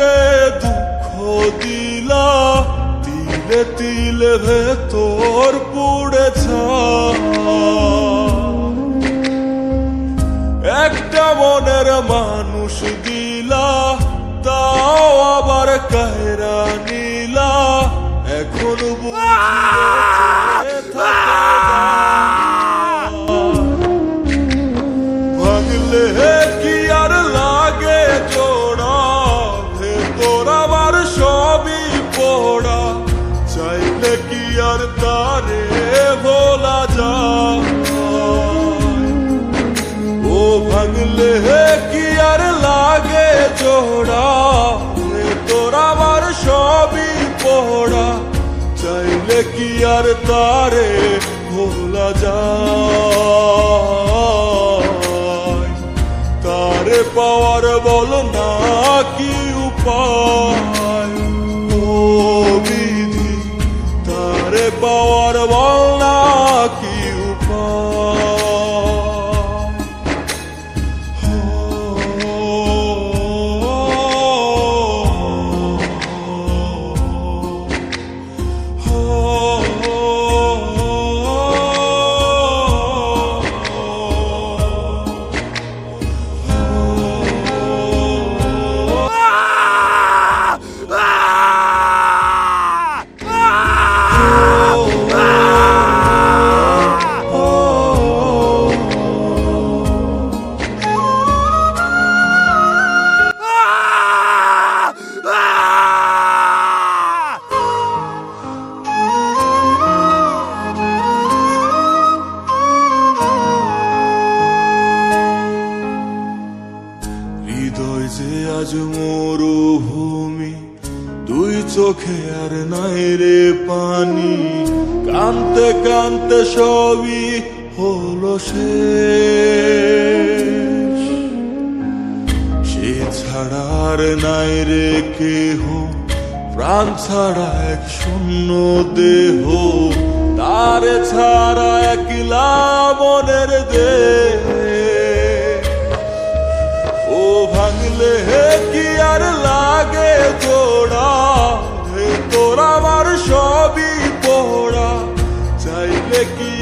চেয়ে দুঃখ দিলা, তিলে তিলে ভেতর পুড়েছা। একটা মনের মানুষ দিলা, তাও আবার কায়রা নিলা, এখন কি আর তারে ভোলা যায়? ও ভাঙলে কি আর লাগে জোড়া ভেতর আমার সবই পড়া চাইলে কি আর তারে ভোলা যায়? তারে পাওয়ার বল না কি উপায়? চোখে আর নাই রে পানি। কানতে কানতে সবই হলো সে ছাড়া আর নাই রে কেহ। প্রাণ ছাড়া এক শূন্য দেহ। তার ছাড়া একলা মনের দে ও ভাঙলে কি আর লাগে জোড়া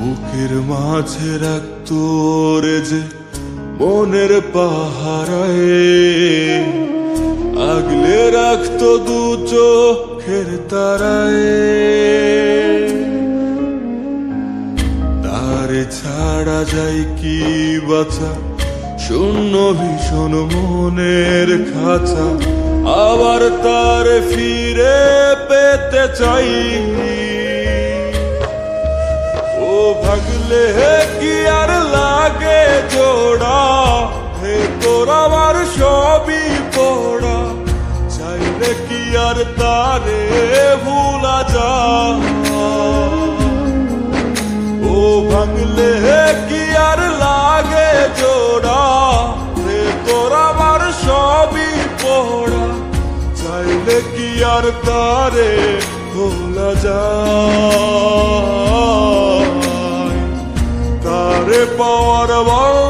বুকের মাঝে রাখতো রে যে মনের পাহারায়। আগলে রাখতো দু চোখের তারায়। তারে ছাড়া যায় কি বাঁচা শূন্য ভীষণ মনের খাঁচা। আবার তার ফিরে পেতে চাই। ভাগলে কি আর লাগে জোড়া? হে তোর আমার সবই পড়া। চাইলে কি আর তারে ভুলা যা ও ভাঙলে কি আর লাগে জোড়া? রে তোর আমার সবই পড়া। চাইলে কি আর তারে ভোলা যায়? পাওয়ার বল না কি